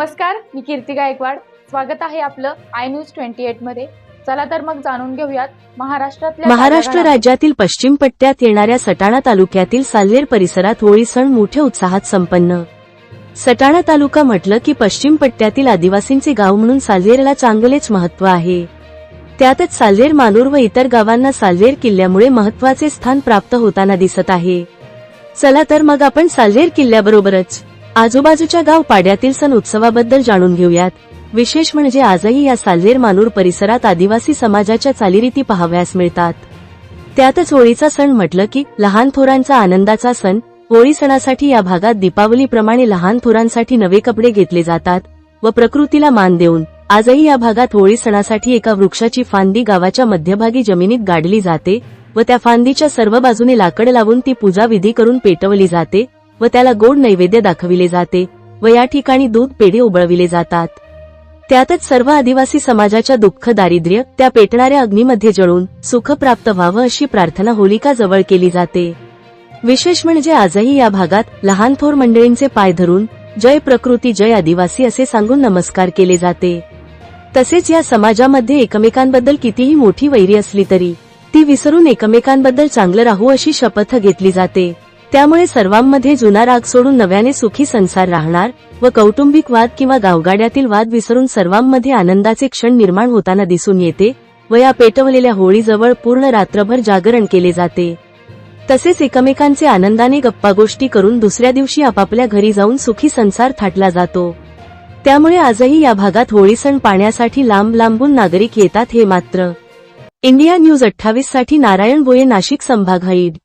नमस्कार मी कीर्ती गायकवाड. स्वागत आहे आपलं आय न्यूज ट्वेंटी एटमध्ये. चला तर मग जाणून घेऊयात महाराष्ट्रातल्या महाराष्ट्र राज्यातील पश्चिम पट्ट्यात येणाऱ्या सटाणा तालुक्यातील साल्हेर परिसरात होळी सण मोठ्या उत्साहात संपन्न. सटाणा तालुका म्हटलं की पश्चिम पट्ट्यातील आदिवासींचे गाव म्हणून साल्हेरला चांगलेच महत्त्व आहे. त्यातच साल्हेर मानूर व इतर गावांना साल्हेर किल्ल्यामुळे महत्त्वाचे स्थान प्राप्त होताना दिसत आहे. चला तर मग आपण साल्हेर किल्ल्याबरोबरच आजूबाजूच्या गाव पाड्यातील सण उत्सवाबद्दल जाणून घेऊयात. विशेष म्हणजे आजही या साल्हेर मानूर परिसरात आदिवासी समाजाच्या चालीरीती पाहाव्यास मिळतात. त्यातच होळीचा सण म्हटलं की लहान थोरांचा आनंदाचा सण होळी सणासाठी या भागात दीपावलीप्रमाणे लहान थोरांसाठी नवे कपडे घेतले जातात व प्रकृतीला मान देऊन आजही या भागात होळी सणासाठी एका वृक्षाची फांदी गावाच्या मध्यभागी जमिनीत गाडली जाते व त्या फांदीच्या सर्व बाजूने लाकड लावून ती पूजा विधी करून पेटवली जाते. व त्याला गोड नैवेद्य दाखविले जाते व या ठिकाणी दूध पेढे उबळविले जातात. त्यातच सर्व आदिवासी समाजाच्या दुःख दारिद्र्य त्या पेटणाऱ्या अग्नीमध्ये जळून सुख प्राप्त व्हावं अशी प्रार्थना होलिका जवळ केली जाते. विशेष म्हणजे आजही या भागात लहान थोर मंडळींचे पाय धरून जय प्रकृती जय आदिवासी असे सांगून नमस्कार केले जाते. तसेच या समाजामध्ये एकमेकांबद्दल कितीही मोठी वैरी असली तरी ती विसरून एकमेकांबद्दल चांगलं राहू अशी शपथ घेतली जाते. त्यामुळे सर्वांमध्ये जुना राग सोडून नव्याने सुखी संसार राहणार व कौटुंबिक वाद किंवा गावगाड्यातील वाद विसरून सर्वांमध्ये आनंदाचे क्षण निर्माण होताना दिसून येते व या पेटवलेल्या होळीजवळ पूर्ण रात्रभर जागरण केले जाते. तसेच एकमेकांचे आनंदाने गप्पा गोष्टी करून दुसऱ्या दिवशी आपापल्या घरी जाऊन सुखी संसार थाटला जातो. त्यामुळे आजही या भागात होळी सण पाण्यासाठी लांब लांबून नागरिक येतात हे मात्र. इंडिया न्यूज अठ्ठावीससाठी नारायण बोये नाशिक संभाग हाईड